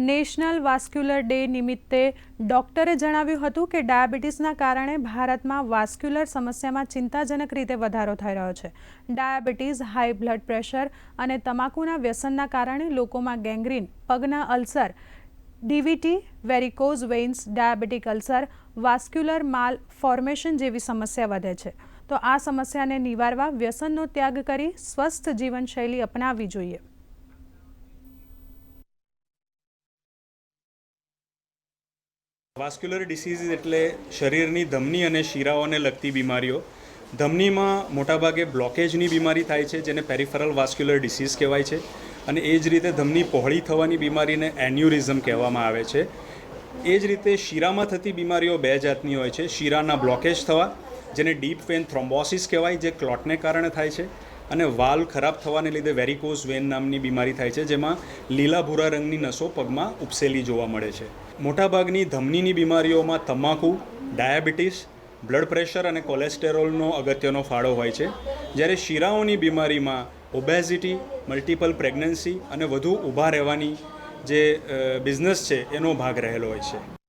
National vascular day નિમિત્તે ડોક્ટરે જણાવ્યું હતું કે ડાયાબિટીસના કારણે ભારતમાં વાસ્ક્યુલર સમસ્યામાં ચિંતાજનક રીતે વધારો થઈ રહ્યો છે. ડાયાબિટીસ, હાઈ બ્લડ પ્રેશર અને તમાકુના વ્યસનના કારણે લોકોમાં ગેંગ્રીન, પગના ulcer, DVT, varicose veins, diabetic ulcer, vascular malformation જેવી સમસ્યા વધે છે. તો આ સમસ્યાને નિવારવા વ્યસનનો ત્યાગ કરી સ્વસ્થ જીવનશૈલી અપનાવવી જોઈએ. વાસ્ક્યુલર ડિસીઝ એટલે શરીરની ધમની અને શીરાઓને લગતી બીમારીઓ. ધમનીમાં મોટાભાગે બ્લોકેજની બીમારી થાય છે, જેને પેરિફરલ વાસ્ક્યુલર ડિસીઝ કહેવાય છે. અને એ જ રીતે ધમની પહોળી થવાની બીમારીને એન્યુરિઝમ કહેવામાં આવે છે. એ જ રીતે શીરામાં થતી બીમારીઓ બે જાતની હોય છે. શીરાના બ્લોકેજ થવા, જેને ડીપ વેન થ્રોમ્બોસિસ કહેવાય, જે ક્લોટને કારણે થાય છે. અને વાલ ખરાબ થવાને લીધે વેરિકોઝ વેન નામની બીમારી થાય છે, જેમાં લીલા ભૂરા રંગની નસો પગમાં ઉપસેલી જોવા મળે છે. મોટાભાગની ધમનીની બીમારીઓમાં તમાકુ, ડાયાબિટીસ, બ્લડ પ્રેશર અને કોલેસ્ટેરોલનો અગત્યનો ફાળો હોય છે. જ્યારે શીરાઓની બીમારીમાં ઓબેઝિટી, મલ્ટિપલ પ્રેગ્નન્સી અને વધુ ઊભા રહેવાની જે બિઝનેસ છે, એનો ભાગ રહેલો હોય છે.